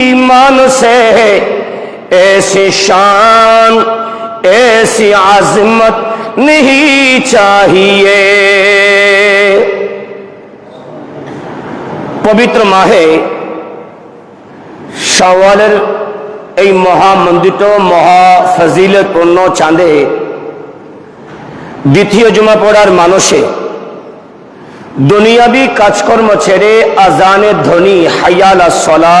ईमान से ऐसी शान ऐसी आजमत नहीं चाहिए পবিত্র মাহে সওয়ালের এই মহামন্দিত মহা ফজিলতপূর্ণ চাঁদে দ্বিতীয় জমা পড়ার মানুষে দুনিয়াবি কাজকর্ম ছেড়ে আজানের ধ্বনি হাইয়াল সলা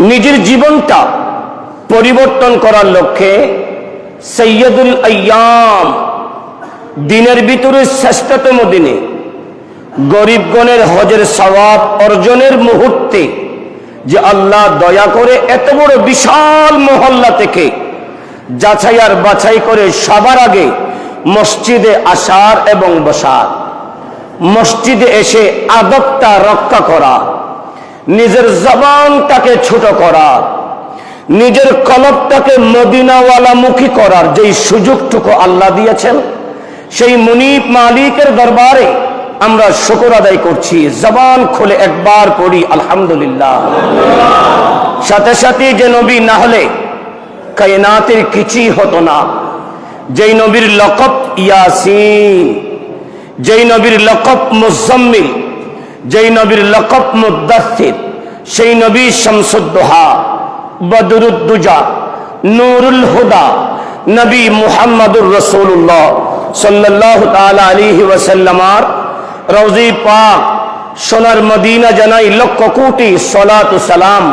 নিজের জীবনটা পরিবর্তন করার লক্ষ্যে সৈয়দুল আয়াম দিনের ভিতরে শ্রেষ্ঠতম দিনে গরিবগণের হজের স্বভাব অর্জনের মুহূর্তে যে আল্লাহ দয়া করে এত বড় বিশাল মহল্লা থেকে যাচাই আর বাছাই করে সবার আগে মসজিদে আসার এবং বসার। মসজিদে এসে আদবটা রক্ষা করা নিজের জবানটাকে ছোট করা নিজের কলবটাকে মদিনাওয়ালা মুখী করার যেই সুযোগটুকু আল্লাহ দিয়েছেন, সেই মুনিব মালিকের দরবারে আমরা শুকর আদায় করছি। জবান খুলে একবার পড়ি, আলহামদুলিল্লাহ। সাথে সাথে যে নবী না হলে কায়নাতের কিছুই হতো না। যেই নবীর লকব ইয়াসিন, যেই নবীর লকব মুজাম্মিল যেই নবীর লকব মুদাসির সেই নবী শামসুদ্দোহা, বদরুদ্দুজা, নুরুল হুদা, নবী মুহাম্মদুর রসুল্লাহ সাল্লাহ তালা আলিহি ওয়াসাল্লামার রৌজি পাক, সোনার মদিনা জানাই লক্ষ কোটি সলাত সালাম,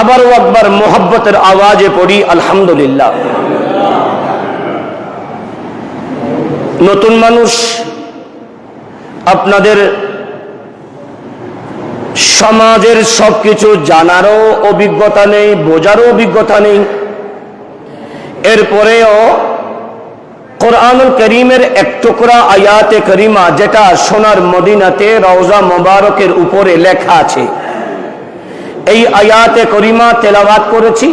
আবার আকবার মোহব্বতের আওয়াজে পড়ি, আলহামদুলিল্লাহ। নতুন মানুষ, আপনাদের সমাজের সবকিছু জানারও অভিজ্ঞতা নেই, বোঝারও অভিজ্ঞতা নেই। এরপরেও কোরআনুল করিমের এক টুকরা আয়াতে করিমা যেটা সোনার মদিনাতে রওজা মোবারকের উপরে লেখা আছে। এই আয়াতে করিমা তেলাবাত করেছি।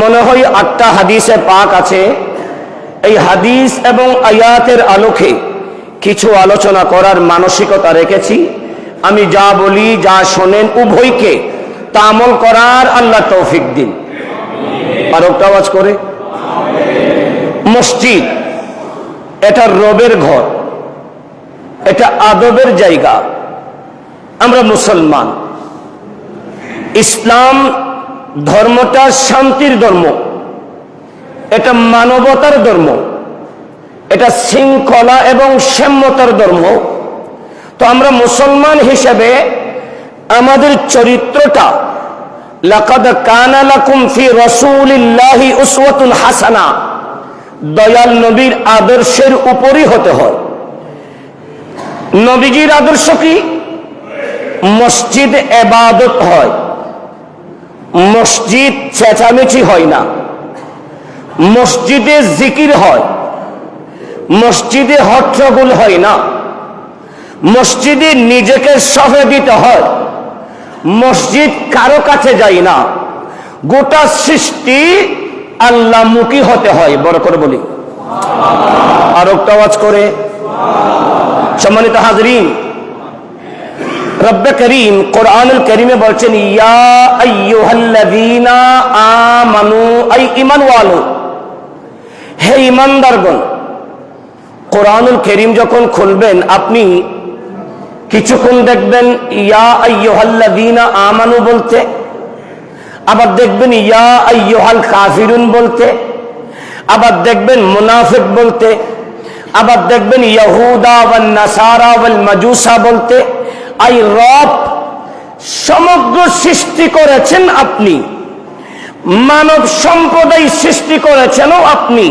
মনে হয় আটটা হাদিসে পাক আছে। এই হাদিস এবং আয়াতের আলোকে কিছু আলোচনা করার মানসিকতা রেখেছি। আমি যা বলি, যা শোনেন উভয়কে তা আমল করার আল্লাহ তৌফিক দিন। আর একটা আওয়াজ করে? মসজিদ, এটা রবের ঘর, এটা আদবের জায়গা। আমরা মুসলমান। ইসলাম ধর্মটা শান্তির ধর্ম। এটা মানবতার ধর্ম। এটা শৃঙ্খলা এবং সাম্যতার ধর্ম। তো আমরা মুসলমান হিসেবে আমাদের চরিত্রটা, লাকাদ কানা লাকুম ফি রাসূলিল্লাহি উসওয়াতুন হাসানা দয়াল নবীর আদর্শের উপরই হতে হয়। নবীজির আদর্শ কি? মসজিদ এবাদত হয়। মসজিদ চেঁচামেচি হয় না। মসজিদে জিকির হয়। মসজিদে হট্টগোল হয় না। মসজিদে নিজেকে সহে দিতে হয়। মসজিদ কারও কাছে যাই না। গোটা সৃষ্টি আল্লাহমুখী হতে হয়, বড় করে বলি। আর আওয়াজ করে। সম্মানিত হাজরিন বলছেন, ইয়া হে যখন খুলবেন, আপনি কিছুক্ষণ দেখবেন, ইয়া আইয়ুহাল্লাযীনা আমানু বলতে, আবার দেখবেন, ইয়া আইয়ুহাল কাফিরুন বলতে, আবার দেখবেন, মুনাফিক বলতে, আবার দেখবেন, ইয়াহুদা নাসারা বলতে, আই রব সমগ্র সৃষ্টি করেছেন আপনি, মানব সম্প্রদায় সৃষ্টি করেছেনও আপনি,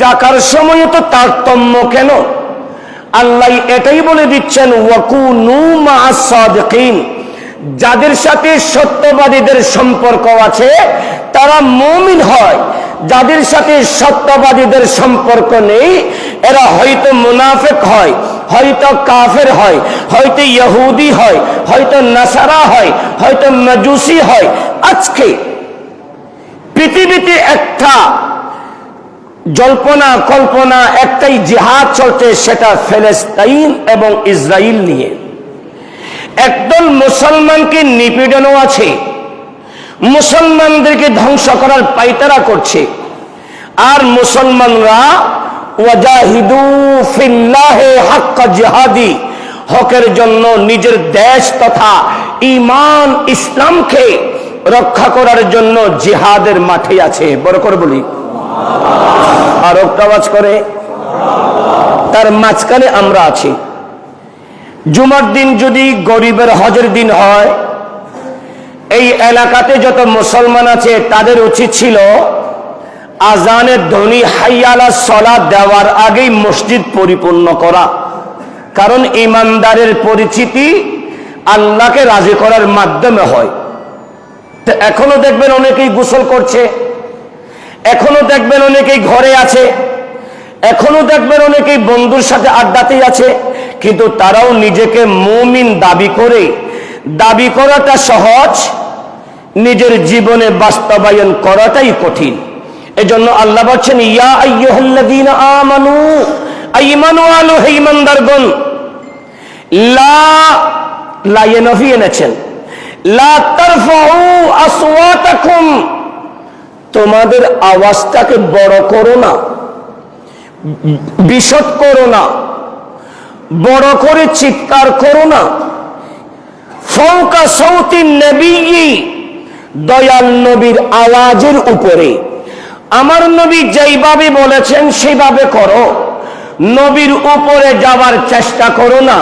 ডাকার সময় তো তারতম্য কেন? আল্লাহ এটাই বলে দিচ্ছেন যাদের সাথে সত্যবাদীদের সম্পর্ক আছে, তারা মুমিন হয়। যাদের সাথে সত্যবাদীদের সম্পর্ক নেই, এরা হয়তো মুনাফেক হয়, হয়তো কাফের হয়, হয়তো ইহুদি হয়, হয়তো নাসারা হয়, হয়তো মজুসি হয়। আজকে পৃথিবীতে একটা জল্পনা, কল্পনা, একটাই জিহাদ চলছে, সেটা ফেলেস্তাইন এবং ইসরায়েল নিয়ে। একদল মুসলমানকে নিপীড়নও আছে, মুসলমানদেরকে ধ্বংস করার পাইতারা করছে, আর মুসলমানরা, ওয়াজাহিদু ফিল্লাহে হাক্কা জিহাদি, হকের জন্য নিজের দেশ তথা ইমান ইসলামকে রক্ষা করার জন্য জিহাদের মাঠে আছে। বড় করে বলি। আর আওয়াজ করে, তার মাঝখানে আমরা আছি। জুমার দিন যদি গরিবের হজের দিন হয়, এই এলাকাতে যত মুসলমান আছে, তাদের উচিত ছিল আজানের ধ্বনি হাইয়ালা সলা দেওয়ার আগেই মসজিদ পরিপূর্ণ করা। কারণ ইমানদারের পরিচিতি আল্লাহকে রাজি করার মাধ্যমে হয়। এখনও দেখবেন অনেকেই গোসল করছে। এখনও দেখবেন অনেকেই ঘরে আছে, এখনও দেখবেন অনেকেই বন্ধুর সাথে আড্ডাতেই আছে, কিন্তু তারাও নিজেকে মুমিন দাবি করে, দাবি করাটা সহজ, নিজের জীবনে বাস্তবায়ন করাটাই কঠিন। এজন্য আল্লাহ বলছেন, ইয়া আইয়ুহাল্লাযীনা আমানু আইমানু আলু হে ঈমানদারগণ লা লা নফি এনেছেন, লা তারফাউ আসওয়াতাকুম তোমাদের আওয়াজটাকে বড় করো না, বিশদ করো না, বড় করে চিৎকার করো না। ফৌকা সৌতি নবী দয়াল নবীর আওয়াজের উপরে। আমার নবী যেইভাবে বলেছেন সেইভাবে করো। নবীর উপরে যাবার চেষ্টা করো না।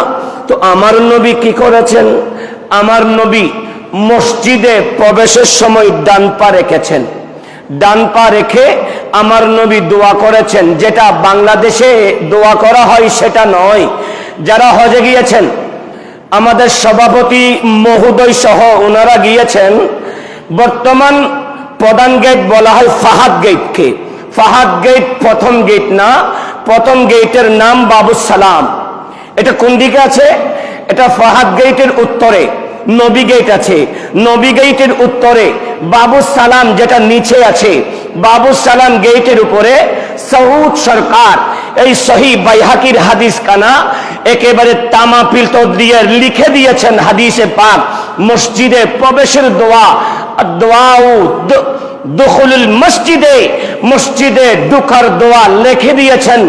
তো আমার নবী কি করেছেন? আমার নবী মসজিদে প্রবেশের সময় ডান পা রেখেছেন। ডান পা রেখে আমার নবী দোয়া করেছেন, যেটা বাংলাদেশে দোয়া করা হয় সেটা নয়। যারা হজে গিয়েছেন, আমাদের সভাপতি মহোদয় সহ ওনারা গিয়েছেন, বর্তমান প্রধান গেট বলা হয় ফাহাদ গেটকে। ফাহাদ গেট প্রথম গেট না, প্রথম গেটের নাম বাবু সালাম। এটা কোন দিকে আছে? এটা ফাহাদ গেটের উত্তরে। নবী গেট আছে। নবীগেটের উত্তরে বাবু সালাম যেটা নিচে আছে, বাবু সালাম গেটের উপরে সৌদ সরকার, এই সহি বাইহাকির হাদিস কানা, একেবারে তামা পিলত দিয়ে লিখে দিয়েছেন হাদিসে পাক, মসজিদে প্রবেশের দোয়া দখলুল মসজিদে মসজিদে ঢুকার দোয়া লিখে দিয়েছেন।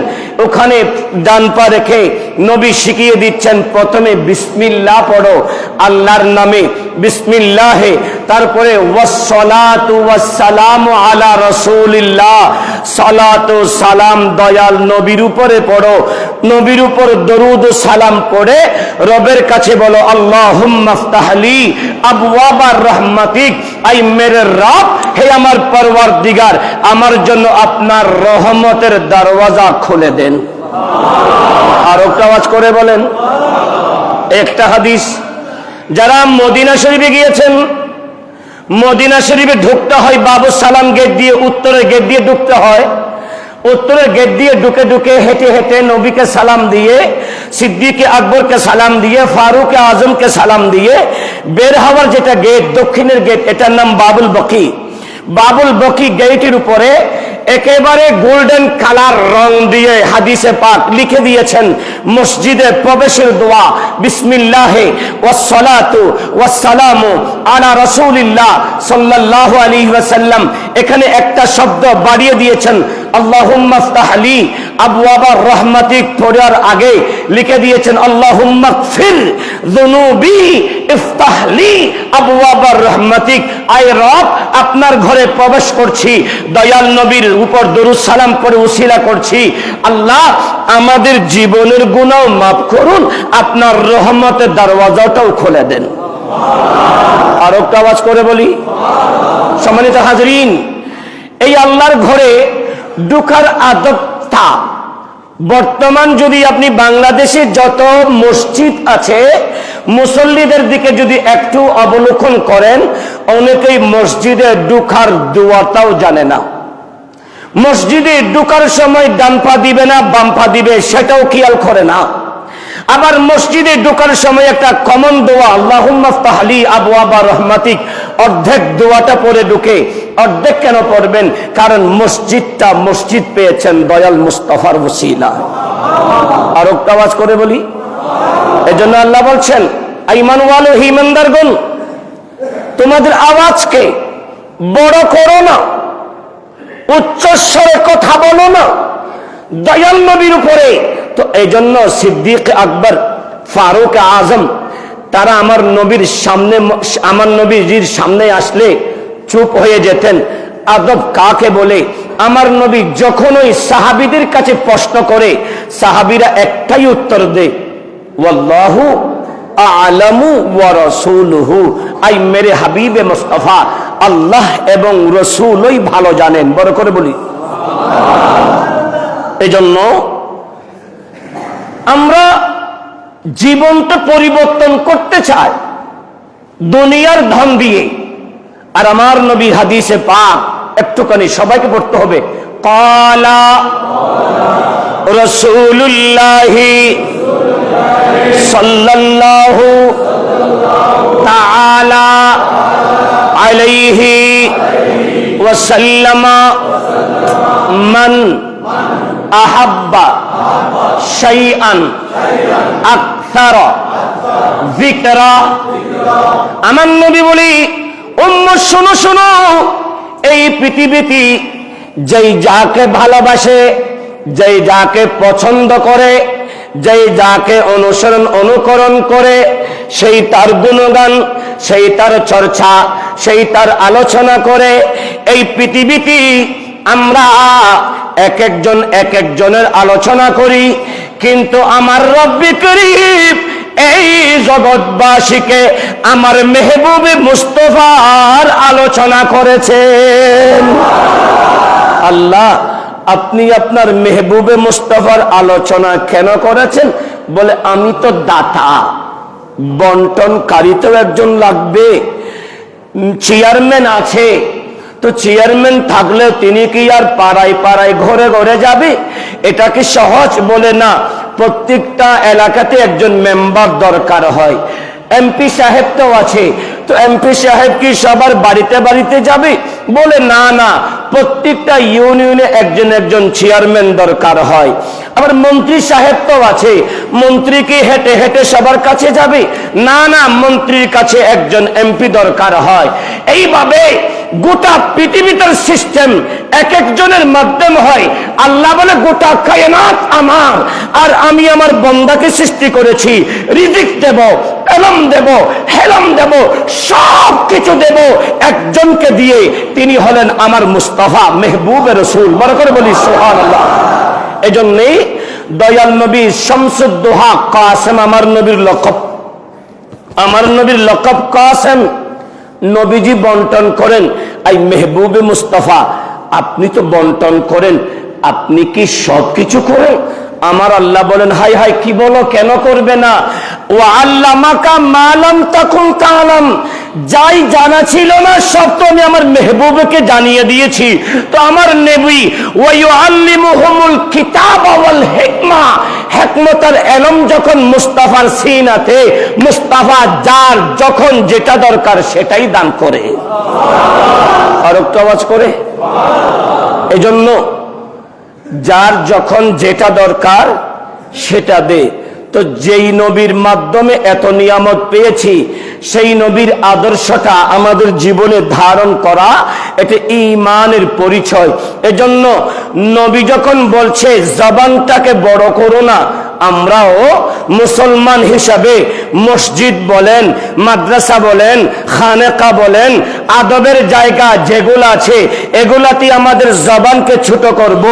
ওখানে ডান পা রেখে নবী শিখিয়ে দিচ্ছেন, প্রথমে বিসমিল্লাহ পড়ো, আল্লাহর নামে বিসমিল্লাহে তারপরে ওয়াসসালামু আলা রাসূলিল্লাহ। সালাতু সালাম দয়াল নবীর উপরে পড়ো। নবীর উপর দরুদ সালাম পড়ে রবের কাছে বলো, আল্লাহুম্মা ফতাহলি আবওয়াবার রহমাতিক। আই মেরে রব, হে আমার পরওয়ারদিগার আমার জন্য আপনার রহমতের দরওয়াজা খুলে দেন। আর আওয়াজ করে বলেন, একটা হাদিস, যারা মদিনা শরীফে গিয়েছেন, মদিনা শরীফে ঢুকতে হয় বাবু সালাম গেট দিয়ে, উত্তরের গেট দিয়ে ঢুকতে হয়। উত্তরের গেট দিয়ে ঢুকে ঢুকে হেঁটে হেঁটে নবীকে সালাম দিয়ে, সিদ্দিকে আকবরকে সালাম দিয়ে, ফারুক আজমকে সালাম দিয়ে বের হওয়ার যেটা গেট দক্ষিণের গেট এটার নাম বাবুল বকি। বাবুল বকি গেটের উপরে একেবারে গোল্ডেন কালার রং দিয়ে হাদিসে পাক লিখে দিয়েছেন, মসজিদে প্রবেশের দোয়া, বিসমিল্লাহে ওয়াসসালাতু ওয়াসসালামু আলা রাসূলিল্লাহ সাল্লাল্লাহু আলাইহি ওয়াসাল্লাম। এখানে একটা শব্দ বাড়িয়ে দিয়েছেন, আল্লাহুম্মা ফতাহলি আবওয়াবার রহমাতিক পড়ার আগে লিখে দিয়েছেন, আল্লাহুম্মা ফির যুনুবি ইফতাহলি আবওয়াবার রহমাতিক। আয় রব, আপনার ঘরে প্রবেশ করছি। দয়াল নবীর উপর দরুদ সালাম করে উসিলা করছি। আল্লাহ, আমাদের জীবনের গুণাও মাফ করুন, আপনার রহমতের দরওয়াজাটাও খুলে দেন। আর একটা আওয়াজ করে বলি। সম্মানিত হাজরিন, এই আল্লাহর ঘরে ঢুকার আদবটা, বর্তমান যদি আপনি বাংলাদেশে যত মসজিদ আছে মুসল্লিদের দিকে যদি একটু অবলোকন করেন, অনেকেই মসজিদে ঢুকার দোয়াটাও জানে না। মসজিদে ঢুকার সময় ডান পা দিবে না, বাম পা দিবে, সেটাও খেয়াল করে না। আবার মসজিদে ঢোকার সময় একটা কমন দোয়া আল্লাহলি আবু আবা রহমাতিক অর্ধেক দোয়াটা পরে ঢুকে, অর্ধেক কেন পড়বেন? কারণ মসজিদটা মসজিদ পেয়েছেন দয়াল মুস্তফার ওসিলা। আর একটা আওয়াজ করে বলি এজন্য আল্লাহ বলছেন আইমান ওয়ালো হিমানদারগণ তোমাদের আওয়াজকে বড় করো না, উচ্চস্বরে কথা বলো না, দয়াল নবীর উপরে। তো এই সিদ্দিক আকবর, ফারুক আজম, তারা আমার নবীর সামনে, আমার নবীজির সামনে আসলে চুপ হয়ে যেতেন। আদব কাকে বলে? আমার নবী যখন ওই সাহাবিদের কাছে প্রশ্ন করে, সাহাবিরা একটাই উত্তর দেয়। ওয়াল্লাহু আলামু ওয়া রাসূলুহু। আই মেরে হাবিবে মুস্তাফা, আল্লাহ এবং রসুলই ভালো জানেন। বড় করে বলি। এজন্য আমরা জীবনটা পরিবর্তন করতে চাই দুনিয়ার ধন দিয়ে। আর আমার নবী হাদিসে পাক, একটুখানি সবাইকে পড়তে হবে। কলা রসুল্লাহি সাল্লাল্লাহু তাআলা আলাইহি ওয়াসাল্লাম মান আহাব্বা শাইআন আকসার যিকরা। আমার নবী বলি, উম্ম, শুনো শুনো, এই পৃথিবীতে যেই যাকে ভালোবাসে, যেই যাকে পছন্দ করে যেই যাকে অনুসরণ অনুকরণ করে, সেই তার গুণগান, সেই তার চর্চা, সেই তার আলোচনা করে, এই পৃথিবীতে আমরা এক একজন, এক একজনের আলোচনা করি। কিন্তু আমার রব্বি করিম এই জগৎবাসীকে, আমার মেহবুবে মুস্তফার আলোচনা করেছেন। আল্লাহ আপনি আপনার মেহবুবে মুস্তফার আলোচনা কেন করেছেন? বলে, আমি তো দাতা। বন্টনকারী তো একজন লাগবে। চেয়ারম্যান আছে। তো চেয়ারম্যান থাকলে তিনি কি আর পাড়ায় পাড়ায় ঘরে ঘরে যাবে? এটা কি সহজ? বলে, না। প্রত্যেকটা এলাকাতে একজন মেম্বার দরকার হয়। এমপি সাহেব তো আছে। তো এমপি সাহেব কি সবার বাড়িতে বাড়িতে যাবে? বলে, না না। প্রত্যেকটা ইউনিয়নে একজন একজন চেয়ারম্যান দরকার হয়। আবার মন্ত্রী সাহেব তো আছে। মন্ত্রী কি হেঁটে হেঁটে সবার কাছে যাবে? না না, মন্ত্রীর কাছে একজন এমপি দরকার হয়। এইভাবে গোটা পৃথিবীটার সিস্টেম এক একজনের মাধ্যম হয়। আল্লাহ বলে, গোটা কায়নাত আমার, আর আমি আমার বন্দাকে সৃষ্টি করেছি। রিজিক দেব, এলম দেব, হেলম দেব, সব কিছু দেব একজনকে দিয়ে। তিনি হলেন আমার মুস্তফা মেহবুব রসুল। বড় করে বলি সোহান আল্লাহ এজন্যই দয়াল নবী শামসুদ্দোহা কাসেম, আমার নবীর লকব। আমার নবীর লকব কাসেম। নবীজি বন্টন করেন, আই মেহবুবে মুস্তফা, আপনি তো বন্টন করেন, আপনি কি সব কিছু করেন? আমার আল্লাহ বলেন, হাই হাই, কি বলো? কেন করবে না? ও আল্লাহ মাকা মালাম তখন কালাম যাই জানা ছিল না, সব তো আমি আমার মেহবুবকে জানিয়ে দিয়েছি। তো আমার নেবি ওই আল্লিমুহুমুল কিতাব ওয়াল হিকমা। হেকমতার এলম যখন মুস্তাফার সিনাতে, মুস্তাফা যার যখন যেটা দরকার সেটাই দান করে। আর আওয়াজ করে। এজন্য যার যখন যেটা দরকার, সেটা দে। তো যেই নবীর মাধ্যমে এত নিয়ামত পেয়েছি, সেই নবীর আদর্শটা আমাদের জীবনে ধারণ করা এটা ইমানের পরিচয়। এজন্য নবী যখন বলছে, জবানটাকে বড় করো না। আমরাও মুসলমান হিসাবে মসজিদ বলেন, মাদ্রাসা বলেন, খানেকা বলেন, আদবের জায়গা যেগুলো আছে, এগুলাতে আমাদের জবানকে ছোট করব।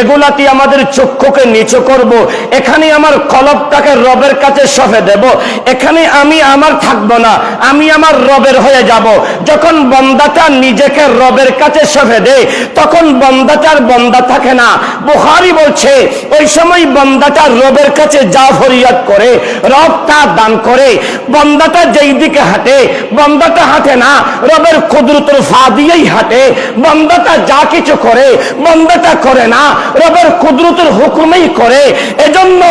এগুলাতে আমাদের চক্ষুকে নিচু করব। এখানে আমার কলবটাকে রবের কাছে সফে দেব, এখানে আমি আমার থাকব না, আমি আমার রবের হয়ে যাব যখন বন্দাটা নিজেকে রবের কাছে সফে দেয় তখন বন্দাটার বন্দা থাকে না বুহারি বলছে, ওই সময় বন্দাটা রবের রবের কাছে যা ফরিয়াদ করে, রব তা দান করে, বন্দাটা যেই দিকে হাঁটে, বন্দাটা হাঁটে না, রবের কুদরতের ফা দিয়েই হাঁটে, বন্দাটা যা কিছু করে, বন্দাটা করে না, রবের কুদরতের হুকুমেই করে। এজন্য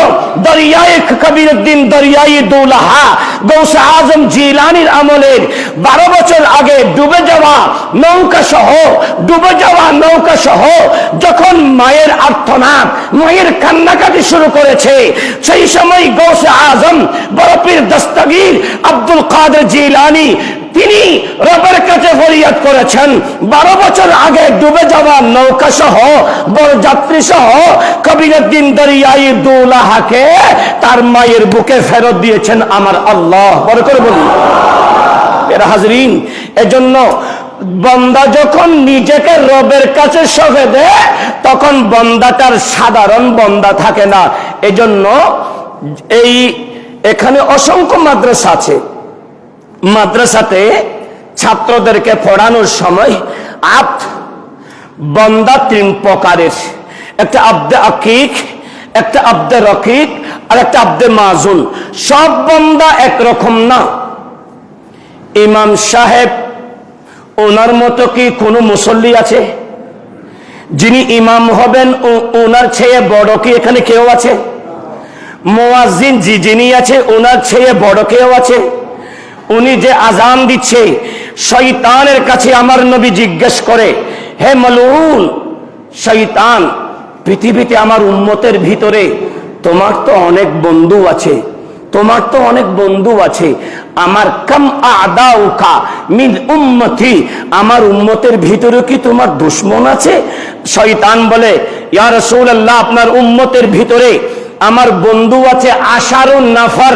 দরিয়ায় কবির উদ্দিন দরিয়াই দৌলাহা, গৌসা আজম জিলানির আমলের বারো বছর আগে ডুবে যাওয়া নৌকা সহ, ডুবে যাওয়া নৌকা সহ, যখন মায়ের আর্থনাদ মায়ের কান্নাকাটি শুরু করেছে সেই সময় গৌসে আজম, বরফির দস্তগীর আব্দুল কাদের জিলানি, তিনি রবের কাছে ফরিয়াদ করেছেন, বারো বছর আগে ডুবে যাওয়া নৌকা সহ বড় যাত্রী সহ কবিরুদ্দিন দরিয়াই দুলাহাকে তার মায়ের বুকে ফেরত দিয়েছেন আমার আল্লাহ। বড় করে বলুন এর হাজরিন, এজন্য বন্দা যখন নিজেকে রবের কাছে সঁপে দেয়, তখন বন্দাটার সাধারণ বন্দা থাকে না। এজন্য এই এখানে অসংখ্য মাদ্রাসা আছে। মাদ্রাসাতে ছাত্রদেরকে পড়ানোর সময় আপ বন্দা তিন প্রকারের। একটা আব্দে আকিক, একটা আব্দে রকিক, আর একটা আব্দে মাজুল সব বন্দা একরকম না। ইমাম সাহেব ওনার মতো কি কোনো মুসল্লি আছে? যিনি ইমাম হবেন ওনার ছেয়ে বড় কি এখানে কেউ আছে? মোয়াজিন জি যিনি আছে, ওনার ছেয়ে বড় কেউ আছে? উনি যে আজান দিচ্ছে শৈতানের কাছে আমার নবী জিজ্ঞেস করে, হে মলুন শৈতান পৃথিবীতে আমার উম্মতের ভিতরে তোমার তো অনেক বন্ধু আছে। তোমার তো অনেক বন্ধু আছে। আমার কাম আদাউকা মিন উম্মতি। আমার উম্মতের ভিতরে কি তোমার দুশ্মন আছে? শয়তান বলে, ইয়া রাসূলুল্লাহ, আপনার উম্মতের ভিতরে আমার বন্ধু আছে আশারুন নাফর,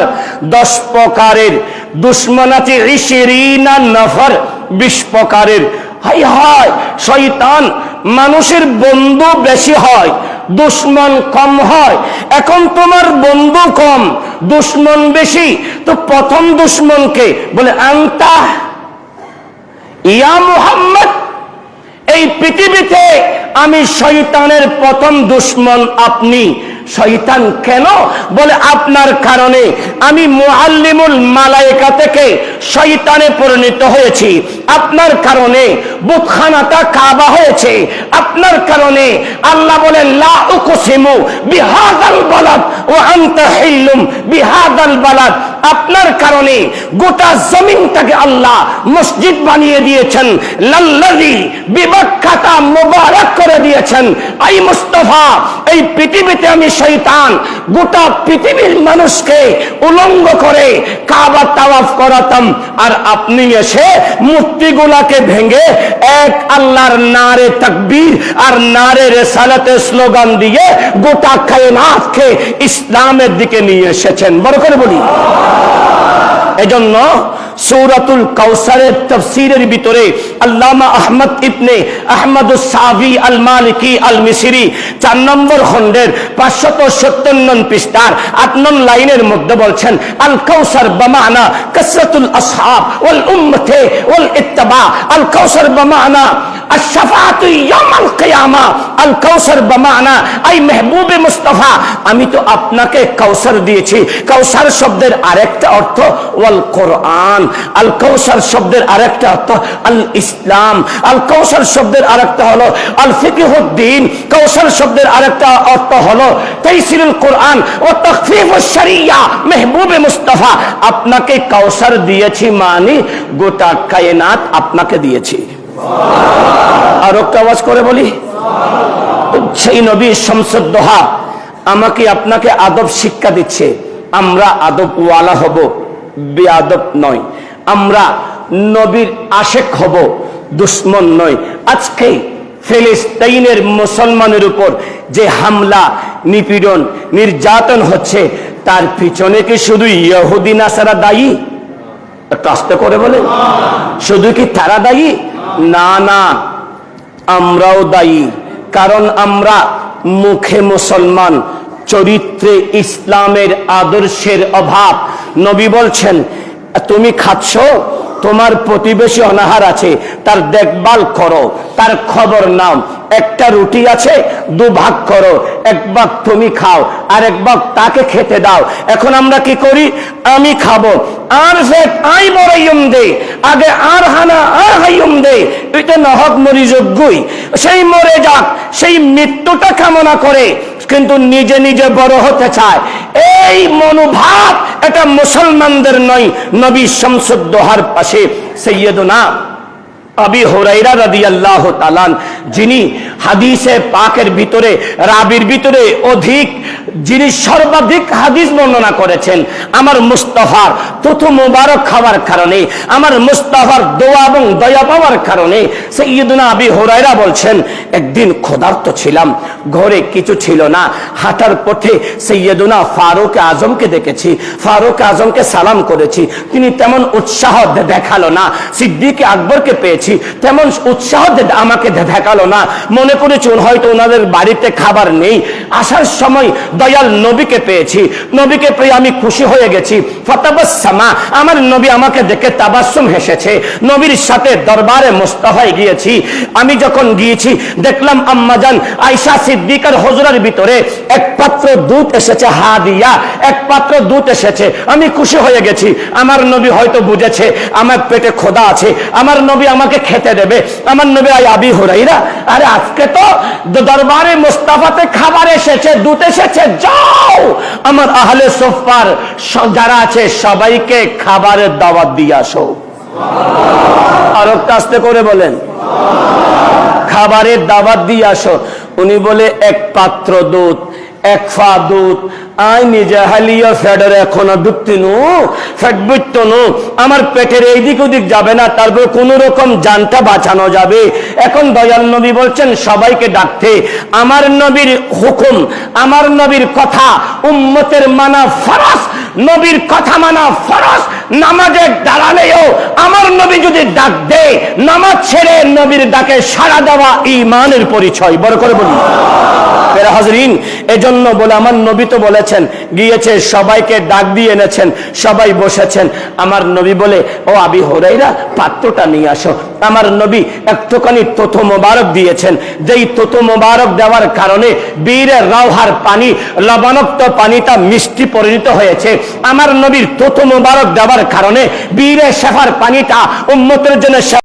দশ প্রকারের। দুশ্মন আছে ইশরিনা নফর, বিশ প্রকারের। হাই হাই শয়তান, মানুষের বন্ধু বেশি হয়। দুশ্মন কম হয়। এখন তোমার বন্ধু কম, দুশ্মন বেশি। তো প্রথম দুশ্মনকে বলে আংতা ইয়া মুহাম্মদ, এই পৃথিবীতে আমি শৈতানের প্রথম দুশ্মন আপনি। শয়তান কেন? বলে, আপনার কারণে আমি মুআল্লিমুল মালাইকা থেকে শয়তানে পরিণত হয়েছি। আপনার কারণে বুতখানাটা কাবা হয়েছে। আপনার কারণে আল্লাহ বলে লা উকসিমু বিহাদাল বালাদ ও আনতা হিল্লুম বিহাদাল বালাদ। আপনার কারণে গোটা জমিনটাকে আল্লাহ মসজিদ বানিয়ে দিয়েছেন। বিবাক্ষাতা মোবারক করে দিয়েছেন। আই মুস্তফা, এই পৃথিবীতে আমি শৈতান গোটা পৃথিবীর মানুষকে উলঙ্গ করে কাবা তাওয়াফ করাতাম। আর আপনি এসে মূর্তিগুলাকে ভেঙে এক আল্লাহর নারে তাকবীর আর নারে রেসালাতে স্লোগান দিয়ে গোটা কায়নাতকে ইসলামের দিকে নিয়ে এসেছেন। বড় করে বলি। এজন্য সূরাতুল কাউসারের তাফসীরের ভিতরে আল্লামা আহমদ ইবনে আহমদ সাবি আল মালিকি আল মিসরি চার নম্বর খণ্ডের পাঁচশত সত্তর নং পৃষ্ঠার আট নং লাইনের মধ্যে বলছেন আল কাউসার বামানা কসরতুল আসহাব ওয়াল উম্মতে ওয়াল ইত্তবা আল কাউসার বামানা ইয়াউমাল কিয়ামা, আল কাউসার মেহবুবে মুস্তাফা, আমি তো আপনাকে কাউসার দিয়েছি। কৌশল শব্দের আরেকটা অর্থ ওয়াল কোরআন, আল কাউসার শব্দের আরেকটা অর্থ আল ইসলাম, আল কাউসার শব্দের আরেকটা হলো আল ফিকিহুদ্দিন কৌশল শব্দের আরেকটা অর্থ হলো তাইসিরুল কোরআন, ও তাকফিফুশ শরিয়া, মেহবুবে মুস্তফা, আপনাকে কাউসার দিয়েছি মানে গোটা কায়নাত আপনাকে দিয়েছি। আর আওয়াজ করে বলি, সেই নবী শামসুদ্দোহা আমাকে আপনাকে আদব শিক্ষা দিচ্ছে, আমরা আদব ওয়ালা হব, বেআদব নয় আমরা নবীর আশেক হব, দুশ্মন নয় আজকে ফিলিস্তাইনের মুসলমানের উপর যে হামলা, নিপীড়ন, নির্যাতন হচ্ছে, তার পিছনে কি শুধু ইহুদি, নাসারা দায়ী? আস্তে করে বলে, শুধু কি তারা দায়ী? না না, আমরাও দায়ী। কারণ আমরা মুখে মুসলমান, চরিত্রে ইসলামের আদর্শের অভাব। নবী বলছেন, তুমি খাচ্ছ? তোমার প্রতিবেশী অনাহার আছে, তার দেখভাল করো, তার খবর নাও। একটা রুটি আছে দু ভাগ করো, এক ভাগ তুমি খাও, আর এক ভাগ তাকে খেতে দাও। এখন আমরা কি করি? আমি খাব। আর সে আই বড়াইম দে আগে আর হানা, আর হাইম দে এটা নহক মরি যোগ্যই সেই মরে যাক, সেই মৃত্যুটা কামনা করে। কিন্তু নিজে নিজে বড় হতে চায়। এই মনোভাব এটা মুসলমানদের নয়, নবী শামসুদ্দোহার পাশে, সৈয়দনা যিনি হাদিসে পাকের ভিতরে, রাবির ভিতরে অধিক, যিনি সর্বাধিক হাদিস বর্ণনা করেছেন, আমার তথু মুবারক খাওয়ার কারণে, আমার দোয়া এবং দয়া পাওয়ার কারণে, সৈয়দনা আবি হোরাইরা বলছেন, একদিন ক্ষুধার্ত ছিলাম, ঘরে কিছু ছিল না, হাঁটার পথে সৈয়দনা ফারুক আজমকে দেখেছি, ফারুক আজমকে সালাম করেছি, তিনি তেমন উৎসাহ দেখাল না, সিদ্দিক আকবরকে পেয়েছি তেমন উৎসাহ আমাকে দেখাল না। মনে করেছি হয়তো ওনাদের বাড়িতে খাবার নেই। আসার সময় দয়াল নবীকে পেয়েছি। নবীকে পেয়ে আমি খুশি হয়ে গেছি। ফতাবাসমা, আমার নবী আমাকে দেখে তাবাসুম হেসেছে। নবীর সাথে দরবারে মোস্তফায় গিয়েছি। আমি যখন গিয়েছি, দেখলাম আম্মাজান আয়সা সিদ্দিকার হজরার ভিতরে এক পাত্র দুধ এসেছে হা দিয়া এক পাত্র দুধ এসেছে। আমি খুশি হয়ে গেছি। আমার নবী হয়তো বুঝেছে, আমার পেটে খোদা আছে। আমার নবী আমাকে খেতে দেবে। আমার নবী আই আবি হরাইরা, আরে আজকে তো দরবারে মোস্তাফাতে খাবার এসেছে, দুধ এসেছে, যাও! আমার আহলে সোফার যারা আছে, সবাইকে খাবারের দাওয়াত দিয়ে আসো। আর একটু আস্তে করে বলেন। খাবারের দাবাত দিয়ে আসো। উনি বলে, এক পাত্র দুধ। এক ফা দুধ। আই নিজে হালিও ফ্যাডার এখনও ডুবতি নু ফ্যাট আমার পেটের এইদিক ওদিক যাবে না, তারপর কোন রকম জানটা বাঁচানো যাবে। এখন দয়াল নবী বলছেন, সবাইকে ডাকতে। আমার নবীর হুকুম, আমার নবীর কথা উম্মতের মানা ফরস নবীর কথা মানা ফরস নামাজের দাঁড়ালেও আমার নবী যদি ডাক দে, নামাজ ছেড়ে নবীর ডাকে সাড়া দেওয়া ইমানের পরিচয়। বড় করে বলি। হাজরিন, এজন্য বলে আমার নবী তো বলেছেন, গিয়েছে সবাইকে ডাক দিয়ে এনেছেন, সবাই বসেছেন। আমার নবী বলে, ও আবি হরাইরা পাত্রটা নিয়ে আসো। আমার নবী একটুখানি তথ্য মোবারক দিয়েছেন। যেই তথ্য মোবারক দেওয়ার কারণে বীরের রাওহার পানি, লবণাক্ত পানিটা মিষ্টি পরিণত হয়েছে। আমার নবীর তথ্য মোবারক দেওয়ার কারণে বীরের শেফার পানিটা উম্মতের জন্য